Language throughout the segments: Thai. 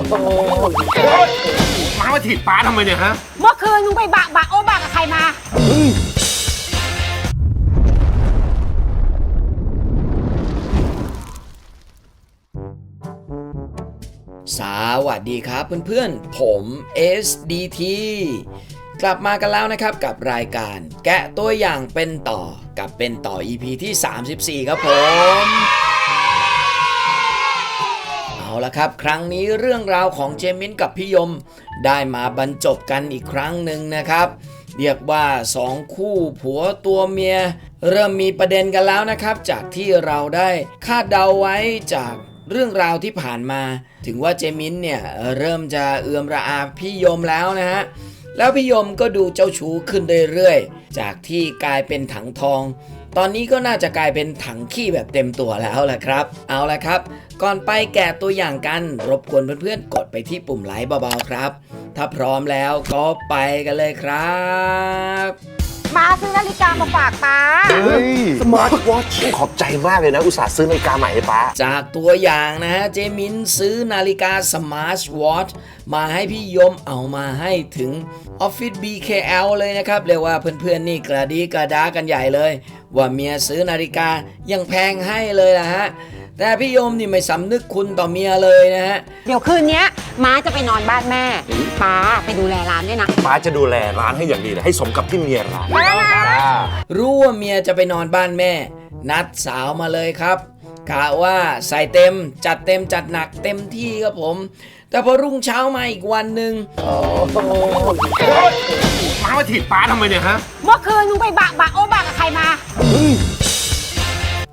มามาถีบป้าทำไมเนี่ยฮะ เมื่อคืนมึงไปบะบะโอบะกับใครมา สวัสดีครับเพื่อนๆ ผม SDT กลับมากันแล้วนะครับกับรายการแกะตัวอย่างเป็นต่อกับเป็นต่อ EP ที่ 34 ครับผม เอาละครับ ครั้งนี้เรื่องราวของเจมินกับพี่ยม ได้มาบรรจบกันอีกครั้งหนึ่งนะครับ เรียกว่าสองคู่ผัวตัวเมีย เริ่มมีประเด็นกันแล้วนะครับ จากที่เราได้คาดเดาไว้จากเรื่องราวที่ผ่านมา ถึงว่าเจมินเนี่ยเริ่มจะเอือมระอาพี่ยมแล้วนะฮะแล้วพี่ยมก็ดูเจ้าชู้ขึ้นเรื่อยๆ จากที่กลายเป็นถังทอง ตอนนี้ก็น่าจะกลายเป็นถังขี้แบบเต็มตัวแล้วแหละครับ เอาละครับ ก่อนไปแกะตัวอย่างกันรบกวนเพื่อนๆกดไปที่ปุ่มไลค์เบาๆครับ ถ้าพร้อมแล้วก็ไปกันเลยครับ มาซื้อนาฬิกามาฝากป้า เฮ้ยสมาร์ทวอทขอบใจมากเลยนะ อุตส่าห์ซื้อนาฬิกาใหม่ให้ป้า จากตัวอย่างนะฮะเจมินซื้อนาฬิกาสมาร์ทวอทมาให้พี่ยมเอามาให้ถึงออฟฟิศ BKL เลยนะครับเรียกว่าเพื่อนๆนี่กระดีกระดากันใหญ่เลย ว่าเมียซื้อนาฬิกายังแพงให้เลยนะฮะแต่พี่ยมนี่ไม่สำนึกคุณต่อเมียเลยนะฮะ เดี๋ยวคืนเนี้ย ม้าจะไปนอนบ้านแม่ป้าไปดูแลร้านด้วยนะ ป้าจะดูแลร้านให้อย่างดีเลยให้สมกับที่เมียร้านรู้ว่าเมียจะไปนอนบ้านแม่ นัดสาวมาเลยครับกะว่าใส่เต็มจัดเต็มจัดหนักเต็มที่ครับผม แต่พอรุ่งเช้ามาอีกวันหนึ่งมามาถีบป้าทำไมเนี่ยฮะ เมื่อคืนมึงไปบะบะโอบะกับใครมา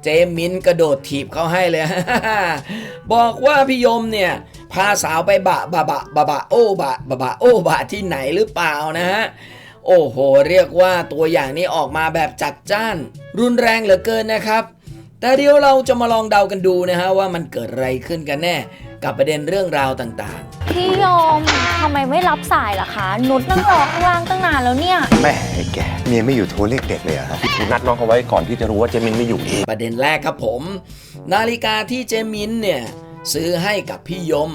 เจมินกระโดดถีบเขาให้เลย บอกว่าพี่ยมเนี่ย พาสาวไปบะบะบะบะบะโอบะบะบะโอบะที่ไหนหรือเปล่านะฮะโอ้โห เรียกว่าตัวอย่างนี้ออกมาแบบจัดจ้าน รุนแรงเหลือเกินนะครับ แต่เดี๋ยวเราจะมาลองเดากันดูนะฮะว่ามันเกิดอะไรขึ้นกันแน่ กับประเด็นเรื่องราวต่างพี่ยมทำไมไม่รับสายล่ะคะนุชนั่งรอข้างล่างตั้งนานแล้วเนี่ย แม่ไอ้แกเมียไม่อยู่โทรเรียกเด็กเลยเหรอครับนัดน้องเขาไว้ก่อนที่จะรู้ว่าเจมินไม่อยู่ๆประเด็นแรกครับผม นาฬิกาที่เจมินเนี่ย ซื้อให้กับพี่ยม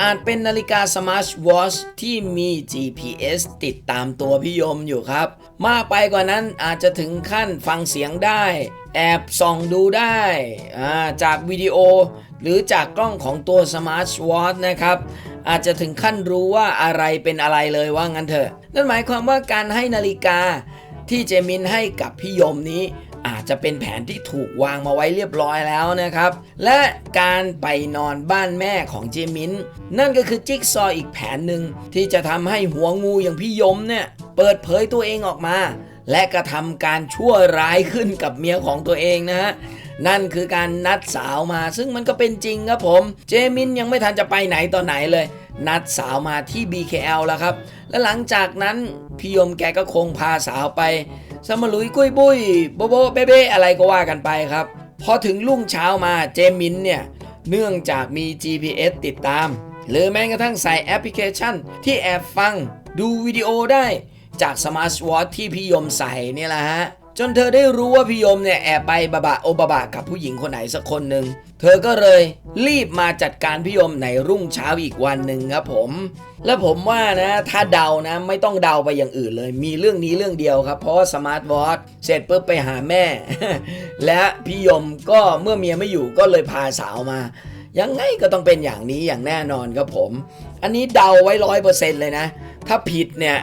อาจเป็นนาฬิกาสมาร์ทวอชที่มี GPS ติดตามตัวพี่ยมอยู่ครับ มากไปกว่านั้นอาจจะถึงขั้นฟังเสียงได้ แอบส่องดูได้าจากวิดีโอ หรือจากกล้องของตัวสมาร์ทวอชนะครับอาจจะถึงขั้นรู้ว่าอะไรเป็นอะไรเลยว่างั้นเถอะ นั่นหมายความว่าการให้นาฬิกาที่เจมินให้กับพี่ยมนี้ อาจจะเป็นแผนที่ถูกวางมาไว้เรียบร้อยแล้วนะครับ และการไปนอนบ้านแม่ของเจมินนั่นก็คือจิ๊กซออีกแผนหนึ่งที่จะทำให้หัวงูอย่างพี่ยมเนี่ยเปิดเผยตัวเองออกมา และกระทำการชั่วร้ายขึ้นกับเมียของตัวเองนะฮะนั่นคือการนัดสาวมาซึ่งมันก็เป็นจริงครับผม เจมินยังไม่ทันจะไปไหนต่อไหนเลย นัดสาวมาที่ BKL แล้วครับ และหลังจากนั้นพี่ยมแกก็คงพาสาวไป สมลุยกุ้ยบุ้ยโบโบเบ้เบ้อะไรก็ว่ากันไปครับ พอถึงรุ่งเช้ามาเจมินเนี่ย เนื่องจากมี GPS ติดตาม หรือแม้กระทั่งใส่แอปพลิเคชัน ที่แอบฟังดูวิดีโอได้จากสมาร์ทวอทที่พี่ยมใส่เนี่ยแหละฮะ จนเธอได้รู้ว่าพี่ยมเนี่ยแอบไปบะบะโอบะบะกับผู้หญิงคนไหนสักคนหนึ่ง เธอก็เลยรีบมาจัดการพี่ยมในรุ่งเช้าอีกวันหนึ่งครับผม และผมว่านะถ้าเดานะไม่ต้องเดาไปอย่างอื่นเลย มีเรื่องนี้เรื่องเดียวครับ เพราะสมาร์ทวอทเสร็จปุ๊บไปหาแม่ และพี่ยมก็เมื่อเมียไม่อยู่ก็เลยพาสาวมา ยังไงก็ต้องเป็นอย่างนี้อย่างแน่นอนครับผม อันนี้เดาไว้ร้อยเปอร์เซ็นต์เลยนะ ถ้าผิดเนี่ย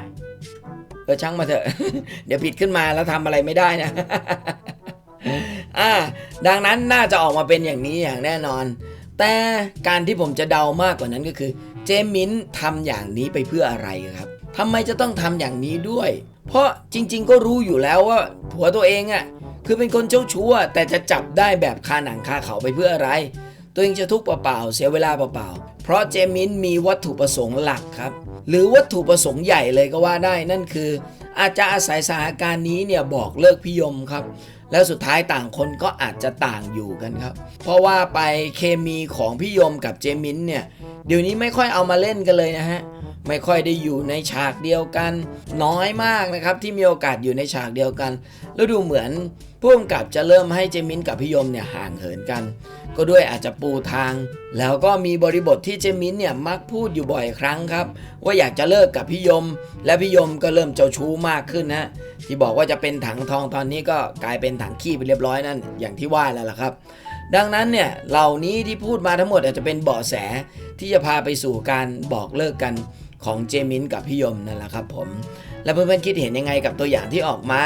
เออช่างมาเถอะ เดี๋ยวผิดขึ้นมาแล้วทำอะไรไม่ได้นะอ่าดังนั้นน่าจะออกมาเป็นอย่างนี้อย่างแน่นอน แต่การที่ผมจะเดามากกว่านั้นก็คือ เจมินทำอย่างนี้ไปเพื่ออะไรครับทำไมจะต้องทำอย่างนี้ด้วย เพราะจริง ๆ ก็รู้อยู่แล้วว่าผัวตัวเองอะ่ะคือเป็นคนเจ้าชู้แต่จะจับได้แบบคาหนังคาเขาไปเพื่ออะไร ตัวเองจะทุกข์เปล่าๆเสียเวลาเปล่าๆเพราะเจมินมีวัตถุประสงค์หลักครับ หรือวัตถุประสงค์ใหญ่เลยก็ว่าได้นั่นคือ อาจจะอาศัยสถานการณ์นี้เนี่ยบอกเลิกพิยมครับ แล้วสุดท้ายต่างคนก็อาจจะต่างอยู่กันครับ เพราะว่าไปเคมีของพี่ยมกับเจมินเนี่ยเดี๋ยวนี้ไม่ค่อยเอามาเล่นกันเลยนะฮะ ไม่ค่อยได้อยู่ในฉากเดียวกัน น้อยมากนะครับที่มีโอกาสอยู่ในฉากเดียวกัน แล้วดูเหมือนผู้กำกับจะเริ่มให้เจมินกับพี่ยมเนี่ยห่างเหินกัน ก็ด้วยอาจจะปูทาง แล้วก็มีบริบทที่เจมินเนี่ยมักพูดอยู่บ่อยครั้งครับ ว่าอยากจะเลิกกับพี่ยม และพี่ยมก็เริ่มเจ้าชู้มากขึ้นนะที่บอกว่าจะเป็นถังทองตอนนี้ก็กลายเป็นถังขี้ไปเรียบร้อยนั่นอย่างที่ว่าแล้วล่ะครับ ดังนั้นเนี่ยเหล่านี้ที่พูดมาทั้งหมดอาจจะเป็นเบาะแสที่จะพาไปสู่การบอกเลิกกัน ของเจมินกับพี่ยมนั่นแหละครับผม และเพื่อนๆคิดเห็นยังไงกับตัวอย่างที่ออกมา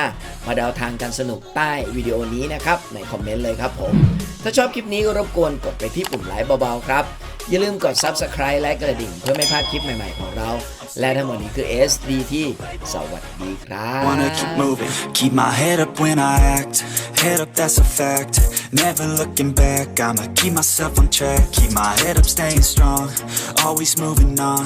มาเดาทางกันสนุกใต้วิดีโอนี้นะครับในคอมเมนต์เลยครับผม ถ้าชอบคลิปนี้ก็รบกวนกดไปที่ปุ่มไลค์เบาๆครับ อย่าลืมกด Subscribe และกระดิ่งเพื่อไม่พลาดคลิปใหม่ๆของเรา และทั้งหมดนี้คือ SDT สวัสดีครับ Wanna keep moving, keep my head up when I act. Head up, that's a fact. Never looking back, I'ma keep myself on track. Keep my head up, staying strong. Always moving on.